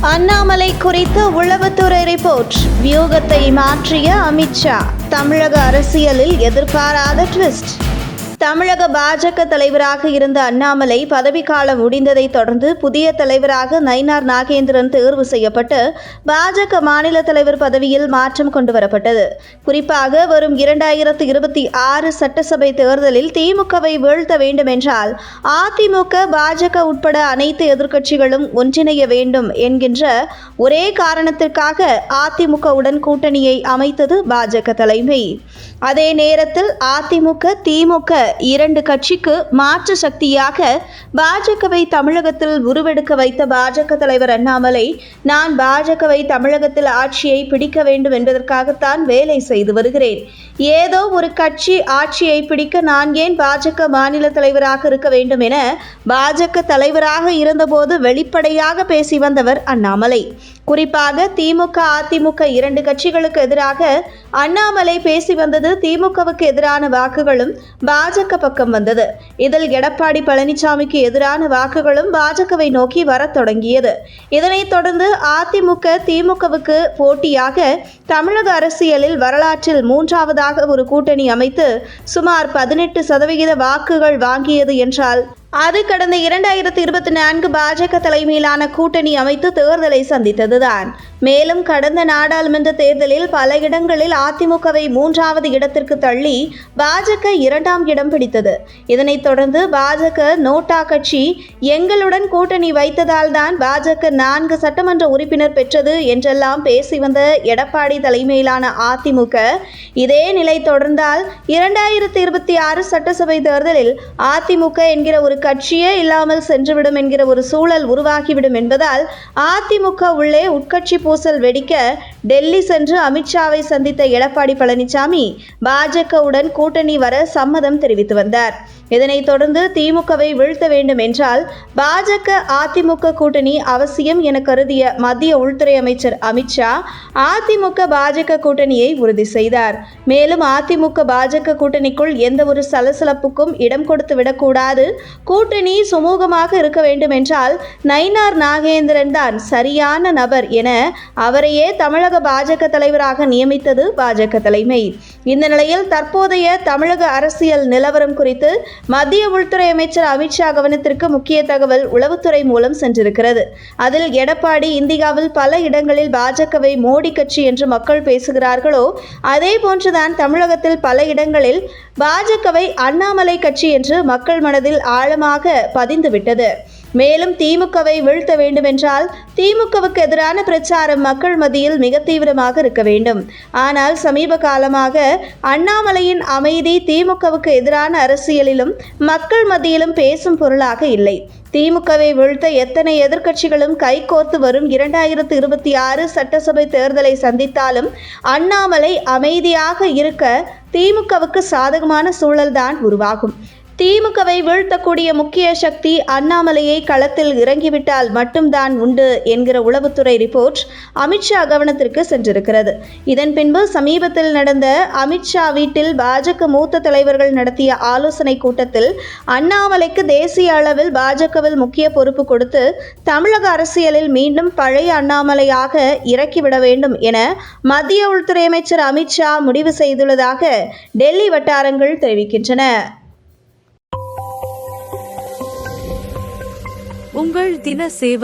அண்ணாமலை குறித்து உளவுத்துறை ரிப்போர்ட். வியூகத்தை மாற்றிய அமித்ஷா. தமிழக அரசியலில் எதிர்பாராத ட்விஸ்ட். தமிழக பாஜக தலைவராக இருந்த அண்ணாமலை பதவிக்காலம் முடிந்ததை தொடர்ந்து புதிய தலைவராக நயினார் நாகேந்திரன் தேர்வு செய்யப்பட்டு பாஜக மாநில தலைவர் பதவியில் மாற்றம் கொண்டு வரப்பட்டது குறிப்பாக வரும் இரண்டாயிரத்து இருபத்தி ஆறு சட்டசபை தேர்தலில் திமுகவை வீழ்த்த வேண்டுமென்றால் அதிமுக பாஜக உட்பட அனைத்து எதிர்க்கட்சிகளும் ஒன்றிணைய வேண்டும் என்கின்ற ஒரே காரணத்திற்காக அதிமுகவுடன் கூட்டணியை அமைத்தது பாஜக தலைமை. அதே நேரத்தில் அதிமுக திமுக இரண்டு கட்சிக்கு மாற்று சக்தியாக பாஜகவை தமிழகத்தில் உருவெடுக்க வைத்த பாஜக தலைவர் அண்ணாமலை நான் பாஜகவை தமிழகத்தில் ஆட்சியை பிடிக்க வேண்டும் என்பதற்காகத்தான் வேலை செய்து வருகிறேன். ஏதோ ஒரு கட்சி ஆட்சியை பிடிக்க நான் ஏன் பாஜக மாநில தலைவராக இருக்க வேண்டும் என பாஜக தலைவராக இருந்தபோது வெளிப்படையாக பேசி வந்தவர் அண்ணாமலை. குறிப்பாக திமுக அதிமுக இரண்டு கட்சிகளுக்கு எதிராக அண்ணாமலை பேசி வந்தது திமுகவுக்கு எதிரான வாக்குகளும் பாஜக பக்கம் வந்தது. இதில் எடப்பாடி பழனிசாமிக்கு எதிரான வாக்குகளும் பாஜகவை நோக்கி வரத் தொடங்கியது. இதனைத் தொடர்ந்து அதிமுக திமுகவுக்கு போட்டியாக தமிழக அரசியலில் வரலாற்றில் மூன்றாவதாக ஒரு கூட்டணி அமைத்து சுமார் பதினெட்டு சதவிகித வாக்குகள் வாங்கியது என்றால் அது கடந்த இரண்டாயிரத்தி இருபத்தி நான்கு பாஜக தலைமையிலான கூட்டணி அமைத்து தேர்தலை சந்தித்ததுதான். மேலும் கடந்த நாடாளுமன்ற தேர்தலில் பல இடங்களில் அதிமுகவை மூன்றாவது இடத்திற்கு தள்ளி பாஜக இரண்டாம் இடம் பிடித்தது. இதனைத் தொடர்ந்து பாஜக நோட்டா கட்சி எங்களுடன் கூட்டணி வைத்ததால் தான் பாஜக நான்கு சட்டமன்ற உறுப்பினர் பெற்றது என்றெல்லாம் பேசி வந்த எடப்பாடி தலைமையிலான அதிமுக இதே நிலை தொடர்ந்தால் இரண்டாயிரத்தி இருபத்தி ஆறு சட்டசபை தேர்தலில் அதிமுக என்கிற ஒரு கட்சியே இல்லாமல் சென்றுவிடும் என்கிற ஒரு சூழல் உருவாகிவிடும் என்பதால் அதிமுக உள்ளே உட்கட்சி பூசல் வெடிக்க டெல்லி சென்று அமித்ஷாவை சந்தித்த எடப்பாடி பழனிசாமி பாஜகவுடன் கூட்டணி வர சம்மதம் தெரிவித்து வந்தார். இதனைத் தொடர்ந்து திமுகவை வீழ்த்த வேண்டும் என்றால் பாஜக அதிமுக கூட்டணி அவசியம் என கருதிய மத்திய உள்துறை அமைச்சர் அமித்ஷா அதிமுக பாஜக கூட்டணியை உறுதி செய்தார். மேலும் அதிமுக பாஜக கூட்டணிக்குள் எந்த ஒரு சலசலப்புக்கும் இடம் கொடுத்து விடக்கூடாது. கூட்டணி சுமூகமாக இருக்க வேண்டும் என்றால் நயினார் நாகேந்திரன் தான் சரியான நபர் என அவரையே தமிழக தமிழக பாஜக தலைவராக நியமித்தது பாஜக தலைமை. இந்த நிலையில் தற்போதைய தமிழக அரசியல் நிலவரம் குறித்து மத்திய உள்துறை அமைச்சர் அமித்ஷா கவனத்திற்கு முக்கிய தகவல் உளவுத்துறை மூலம் சென்றிருக்கிறது. அதில் எடப்பாடி இந்தியாவில் பல இடங்களில் பாஜகவை மோடி கட்சி என்று மக்கள் பேசுகிறார்களோ அதே போன்றுதான் தமிழகத்தில் பல இடங்களில் பாஜகவை அண்ணாமலை கட்சி என்று மக்கள் மனதில் ஆழமாக பதிந்துவிட்டது. மேலும் திமுகவை வீழ்த்த வேண்டுமென்றால் திமுகவுக்கு எதிரான பிரச்சாரம் மக்கள் மத்தியில் மிக தீவிரமாக இருக்க வேண்டும். ஆனால் சமீப காலமாக அண்ணாமலையின் அமைதி திமுகவுக்கு எதிரான அரசியலிலும் மக்கள் மத்தியிலும் பேசும் பொருளாக இல்லை. திமுகவை வீழ்த்த எத்தனை எதிர்க்கட்சிகளும் கைகோர்த்து வரும் இரண்டாயிரத்து இருபத்தி ஆறு சட்டசபை தேர்தலை சந்தித்தாலும் அண்ணாமலை அமைதியாக இருக்க திமுகவுக்கு சாதகமான சூழல்தான் உருவாகும். திமுகவை வீழ்த்தக்கூடிய முக்கிய சக்தி அண்ணாமலையை களத்தில் இறங்கிவிட்டால் மட்டும்தான் உண்டு என்கிற உளவுத்துறை ரிப்போர்ட் அமித்ஷா கவனத்திற்கு சென்றிருக்கிறது. இதன் பின்பு சமீபத்தில் நடந்த அமித்ஷா வீட்டில் பாஜக மூத்த தலைவர்கள் நடத்திய ஆலோசனை கூட்டத்தில் அண்ணாமலைக்கு தேசிய அளவில் பாஜகவில் முக்கிய பொறுப்பு கொடுத்து தமிழக அரசியலில் மீண்டும் பழைய அண்ணாமலையாக இறக்கிவிட வேண்டும் என மத்திய உள்துறை அமைச்சர் அமித்ஷா முடிவு செய்துள்ளதாக டெல்லி வட்டாரங்கள் தெரிவிக்கின்றன. உங்கள் தின சேவல்